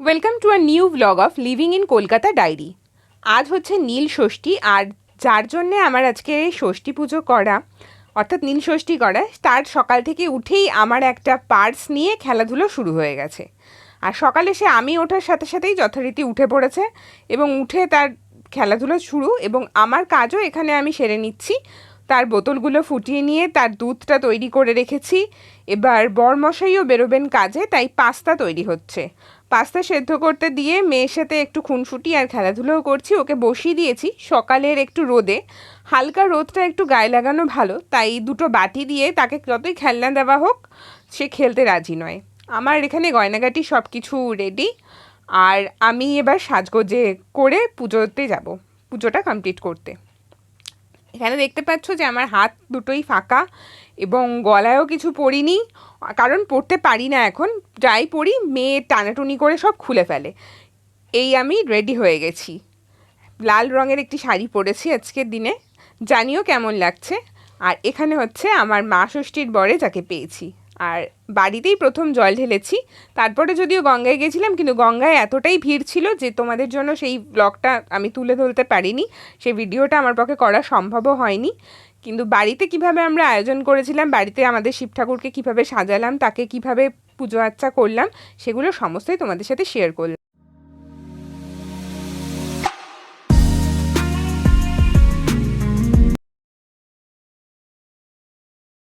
Welcome to a new blog of living in Kolkata diary আজ হচ্ছে নীল ষষ্ঠী আর যার জন্যে আমার আজকে এই ষষ্ঠী পুজো করা, অর্থাৎ নীল ষষ্ঠী করা, তার সকাল থেকে উঠেই আমার একটা পার্স নিয়ে খেলাধুলো শুরু হয়ে গেছে। আর সকালে সে আমি ওঠার সাথে সাথেই যথারীতি উঠে পড়েছে এবং উঠে তার খেলাধুলো শুরু এবং আমার কাজও এখানে আমি সেরে নিচ্ছি। তার বোতলগুলো ফুটিয়ে নিয়ে তার দুধটা তৈরি করে রেখেছি। এবার বরমশাইও বেরোবেন কাজে, তাই পাস্তা তৈরি হচ্ছে। পাস্তা সেদ্ধ করতে দিয়ে মেয়ের সাথে একটু খুনসুটি আর খেলাধুলোও করছি, ওকে বসিয়ে দিয়েছি সকালের একটু রোদে। হালকা রোদটা একটু গায়ে লাগানো ভালো, তাই দুটো বাটি দিয়ে তাকে যতই খেলনা দেওয়া হোক, সে খেলতে রাজি নয়। আমার এখানে গয়নাগাটি সব কিছু রেডি আর আমি এবার সাজগোজে করে পুজোতে যাব, পুজোটা কমপ্লিট করতে। এখানে দেখতে পাচ্ছ যে আমার হাত দুটোই ফাঁকা এবং গলায়ও কিছু পরিনি কারণ পড়তে পারি না এখন। যাই পড়ি, মেয়ে টানাটুনি করে সব খুলে ফেলে। এই আমি রেডি হয়ে গেছি। লাল রঙের একটি শাড়ি পরেছি আজকের দিনে। জানিও কেমন লাগছে। আর এখানে হচ্ছে আমার মা ষষ্ঠীর বরে যাকে পেয়েছি। আর বাড়িতেই প্রথম জল ঢেলেছি। তারপরে যদিও গঙ্গায় গেছিলাম, কিন্তু গঙ্গায় এতটাই ভিড় ছিল যে তোমাদের জন্য সেই ব্লগটা আমি তুলে ধরতে পারিনি। সেই ভিডিওটা আমার পক্ষে করা সম্ভবও হয়নি। কিন্তু বাড়িতে কীভাবে আমরা আয়োজন করেছিলাম, বাড়িতে আমাদের শিব ঠাকুরকে কীভাবে সাজালাম, তাকে কীভাবে পুজো আচ্চা করলাম, সেগুলো সমস্তই তোমাদের সাথে শেয়ার করলাম।